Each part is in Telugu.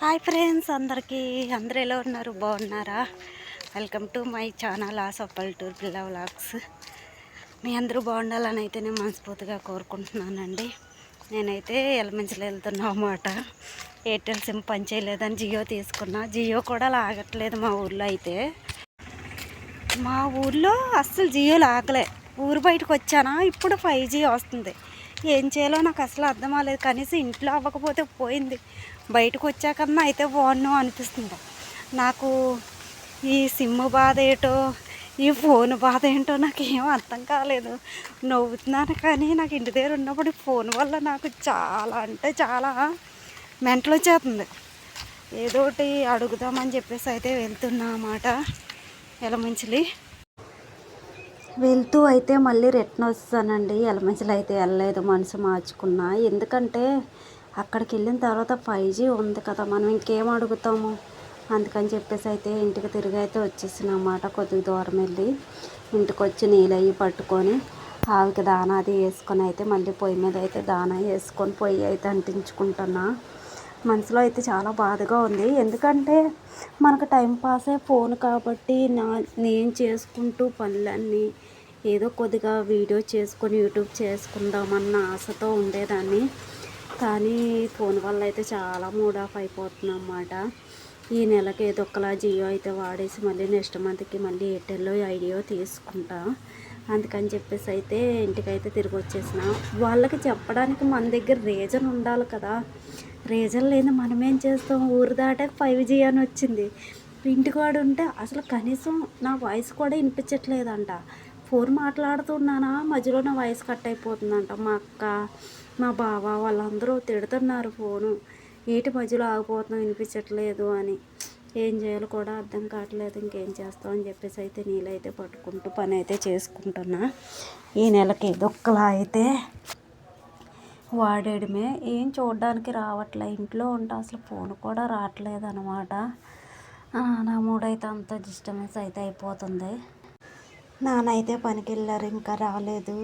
హాయ్ ఫ్రెండ్స్ అందరికీ. అందరు ఎలా ఉన్నారు? బాగున్నారా? Welcome to my channel as of tour పిల్ల వ్లాగ్స్. మీ అందరూ బాగుండాలని అయితే నేను మనస్ఫూర్తిగా కోరుకుంటున్నానండి. నేనైతే ఎలమంచిలో వెళ్తున్నా అన్నమాట. ఎయిర్టెల్ సిమ్ పనిచేయలేదని జియో తీసుకున్నా. జియో కూడా లాగట్లేదు మా ఊర్లో అయితే. మా ఊర్లో అస్సలు జియో లాగలే. ఊరు బయటకు వచ్చానా? ఇప్పుడు ఫైవ్ జీ వస్తుంది. ఏం చేయాలో నాకు అసలు అర్థం అవ్వలేదు. కనీసం ఇంట్లో అవ్వకపోతే పోయింది. బయటకు వచ్చాకన్నా అయితే బాగున్నాం అనిపిస్తుంది. నాకు ఈ సిమ్ బాధ ఏంటో ఈ ఫోన్ బాధ ఏంటో నాకు ఏం అర్థం కాలేదు. నవ్వుతున్నాను కానీ నాకు ఇంటి దగ్గర ఉన్నప్పుడు ఫోన్ వల్ల నాకు చాలా అంటే చాలా మెంటలు వచ్చేస్తుంది. ఏదోటి అడుగుదామని చెప్పేసి అయితే వెళ్తున్నా అన్నమాట. ఎలమంచిలి వెళ్తూ అయితే మళ్ళీ రిటర్న్ వస్తానండి. ఎలమంచిలో అయితే వెళ్ళలేదు మనసు మార్చుకున్నా. ఎందుకంటే అక్కడికి వెళ్ళిన తర్వాత ఫైవ్ జీ ఉంది కదా మనం ఇంకేం అడుగుతాము? అందుకని చెప్పేసి అయితే ఇంటికి తిరిగి అయితే వచ్చేసిన అన్నమాట. కొద్దిగా దూరం వెళ్ళి ఇంటికి వచ్చి నీళ్ళవి పట్టుకొని ఆవికి దానా అది వేసుకొని అయితే మళ్ళీ పొయ్యి మీద అయితే దానా వేసుకొని పొయ్యి అయితే అంటించుకుంటున్నా. మనసులో అయితే చాలా బాధగా ఉంది. ఎందుకంటే మనకు టైం పాసే ఫోన్ కాబట్టి నా నేను చేసుకుంటూ పనులన్నీ ఏదో కొద్దిగా వీడియో చేసుకొని యూట్యూబ్ చేసుకుందామన్న ఆశతో ఉండేదాన్ని. కానీ ఫోన్ వల్ల అయితే చాలా మూడ్ ఆఫ్ అయిపోతుంది అన్నమాట ఈ నెలకి ఏదో ఒకలా జియో అయితే వాడేసి మళ్ళీ నెక్స్ట్ మంత్కి మళ్ళీ ఎయిర్టెల్లో ఐడియో తీసుకుంటా. అందుకని చెప్పేసి అయితే ఇంటికైతే తిరిగి వచ్చేసిన. వాళ్ళకి చెప్పడానికి మన దగ్గర రీజన్ ఉండాలి కదా. రీజన్ లేని మనం ఏం చేస్తాం? ఊరు దాటే ఫైవ్ జీ అని వచ్చింది. ఇంటికాడు ఉంటే అసలు కనీసం నా వాయిస్ కూడా వినిపించట్లేదంట. ఫోన్ మాట్లాడుతున్నానా? మధ్యలో నా వాయిస్ కట్ అయిపోతుందంట. మా అక్క మా బావ వాళ్ళందరూ తిడుతున్నారు ఫోను. ఏటి మధ్యలో ఆగిపోతున్నాం వినిపించట్లేదు అని. ఏం చేయాలో కూడా అర్థం కావట్లేదు. ఇంకేం చేస్తాం అని చెప్పేసి అయితే నీళ్ళైతే పట్టుకుంటూ పని అయితే చేసుకుంటున్నా. ఈ నెలకి దొక్కలా అయితే వాడేయడమే. ఏం చూడడానికి రావట్లే. ఇంట్లో ఉంటే అసలు ఫోన్ కూడా రావట్లేదు అనమాట నా మూడైతే అంత డిస్టర్బెన్స్ అయితే అయిపోతుంది. నాన్న అయితే పనికి వెళ్ళారు ఇంకా రాలేదు.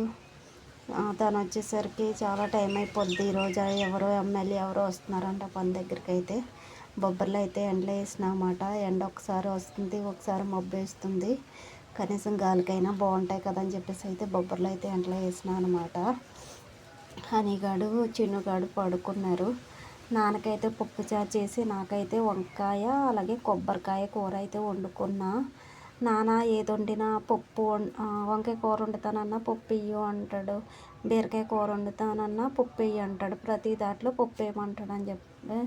తను వచ్చేసరికి చాలా టైం అయిపోద్ది. ఈరోజు ఎవరో ఎమ్మెల్యే ఎవరో వస్తున్నారంట పని దగ్గరికి అయితే బొబ్బర్లు అయితే ఎండలో వేసినమాట. ఎండ ఒకసారి వస్తుంది ఒకసారి మబ్బు వేస్తుంది. కనీసం గాలికైనా బాగుంటాయి కదా అని చెప్పేసి అయితే బొబ్బర్లు అయితే ఎండలో వేసిన అనమాట హనీగాడు చిన్నుగాడు పడుకున్నారు. నాన్నకైతే పప్పు చారు చేసి నాకైతే వంకాయ అలాగే కొబ్బరికాయ కూర అయితే వండుకున్నా. నాన్న ఏది వండినా పప్పు వంకాయ కూర వండుతానన్నా పప్పు ఇయ్యు అంటాడు. బీరకాయ కూర వండుతానన్నా పప్పు ఇయ్యి అంటాడు. ప్రతి దాంట్లో పప్పు వేయమంటాడు అని చెప్పి.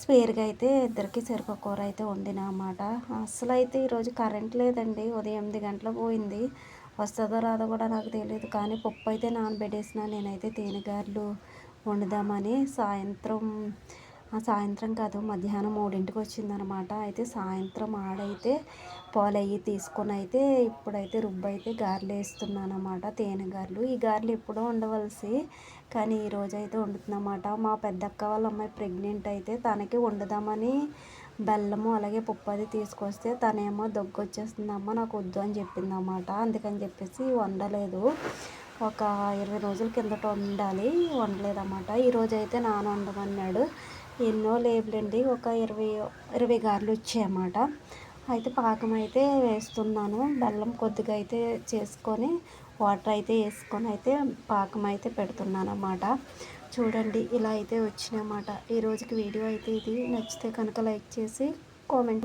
స్పేర్గా అయితే ఇద్దరికి చెరుకు కూర అయితే వండిన అన్నమాట అసలు అయితే ఈరోజు కరెంట్ లేదండి. ఉదయం ఎనిమిది గంటల పోయింది. వస్తుందో రాదో కూడా నాకు తెలియదు కానీ పప్పు అయితే నానబెట్టేసిన. నేనైతే తేనెగారులు వండుదామని సాయంత్రం సాయంత్రం కాదు మధ్యాహ్నం మూడింటికి వచ్చిందనమాట. అయితే సాయంత్రం ఆడైతే పాలయ్యి తీసుకొని అయితే ఇప్పుడైతే రుబ్బు అయితే గారెలు వేస్తున్నాను అనమాట తేనె గారెలు. ఈ గారెలు ఎప్పుడో ఉండవలసి కానీ ఈరోజు అయితే వండుతుందన్నమాట. మా పెద్దక్క వాళ్ళ అమ్మాయి ప్రెగ్నెంట్ అయితే తనకి వండుదామని బెల్లము అలాగే పప్పు అది తీసుకొస్తే తనేమో దగ్గు వచ్చేస్తుందమ్మ నాకు వద్దు అని చెప్పిందన్నమాట. అందుకని చెప్పేసి వండలేదు. ఒక ఇరవై రోజుల కిందట వండాలి వండలేదన్నమాట. ఈరోజు అయితే నాన్న వండమన్నాడు. ఎన్నో లేబులండి. ఒక ఇరవై ఇరవై గారెలు వచ్చాయన్నమాట. అయితే పాకం అయితే వేస్తున్నాను. బెల్లం కొద్దిగా అయితే చేసుకొని వాటర్ అయితే వేసుకొని అయితే పాకం అయితే పెడుతున్నాను అన్నమాట చూడండి ఇలా అయితే వచ్చినాయన్నమాట ఈ రోజుకి వీడియో అయితే ఇది. నచ్చితే కనుక లైక్ చేసి కామెంట్